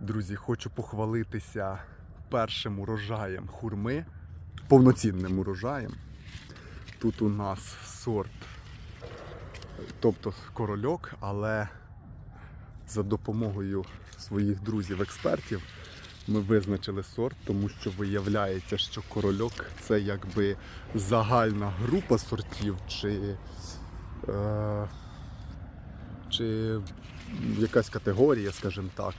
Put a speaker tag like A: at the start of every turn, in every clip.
A: Друзі, хочу похвалитися першим урожаєм хурми, повноцінним урожаєм. Тут у нас сорт, тобто корольок, але за допомогою своїх друзів-експертів ми визначили сорт, тому що виявляється, що корольок це якби загальна група сортів чи, е, чи якась категорія, скажімо так.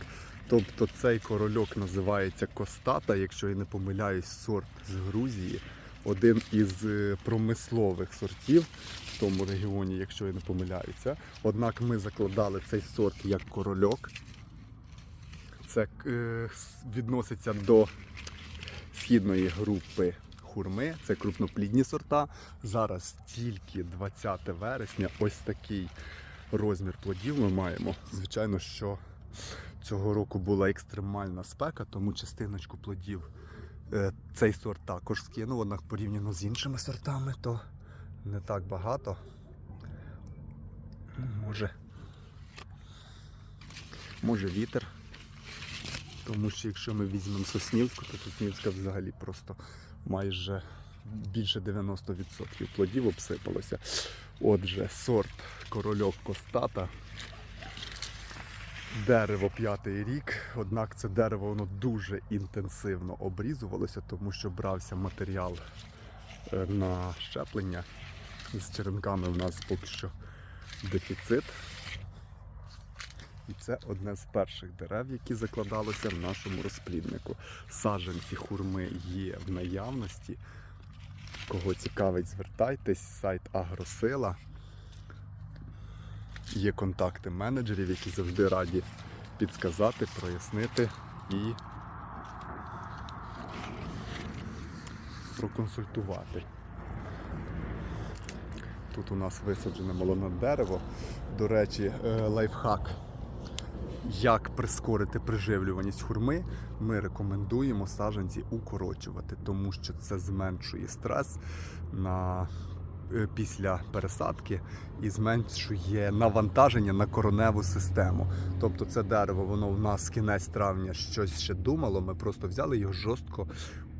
A: Тобто цей корольок називається Костата, якщо я не помиляюсь, сорт з Грузії. Один із е, промислових сортів в тому регіоні, якщо я не помиляюся. Однак ми закладали цей сорт як корольок. Це е, відноситься до східної групи хурми. Це крупноплідні сорта. Зараз тільки 20 вересня. Ось такий розмір плодів ми маємо. Звичайно, що цього року була екстремальна спека, тому частиночку плодів е, цей сорт також скинув. Однак порівняно з іншими сортами, то не так багато. Може, може вітер. Тому що якщо ми візьмемо Соснівську, то Соснівська взагалі просто майже більше 90% плодів обсипалося. Отже, сорт корольок Костата. Дерево п'ятий рік, однак це дерево воно дуже інтенсивно обрізувалося, тому що брався матеріал е, на щеплення. З черенками в нас поки що дефіцит. І це одне з перших дерев, які закладалося в нашому розпліднику. Саджанці хурми є в наявності. Кого цікавить, звертайтесь, сайт Агросила. Є контакти менеджерів, які завжди раді підсказати, прояснити і проконсультувати. Тут у нас висаджене молоне дерево. До речі, е, лайфхак. Як прискорити приживлюваність хурми, ми рекомендуємо саджанці укорочувати, тому що це зменшує стрес на, після пересадки і зменшує навантаження на короневу систему. Тобто це дерево, воно в нас кінець травня щось ще думало. Ми просто взяли його жорстко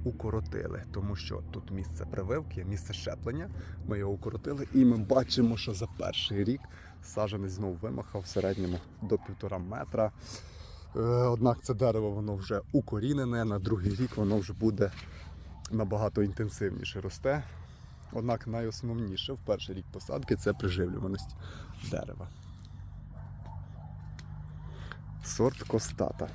A: укоротили, тому що тут місце прививки, місце щеплення. Ми його укоротили, і ми бачимо, що за перший рік саджанець знову вимахав в середньому до півтора метра. Е, Однак це дерево воно вже укорінене, на другий рік воно вже буде набагато інтенсивніше росте. Однак найосновніше в перший рік посадки це приживлюваність дерева. Сорт Костата.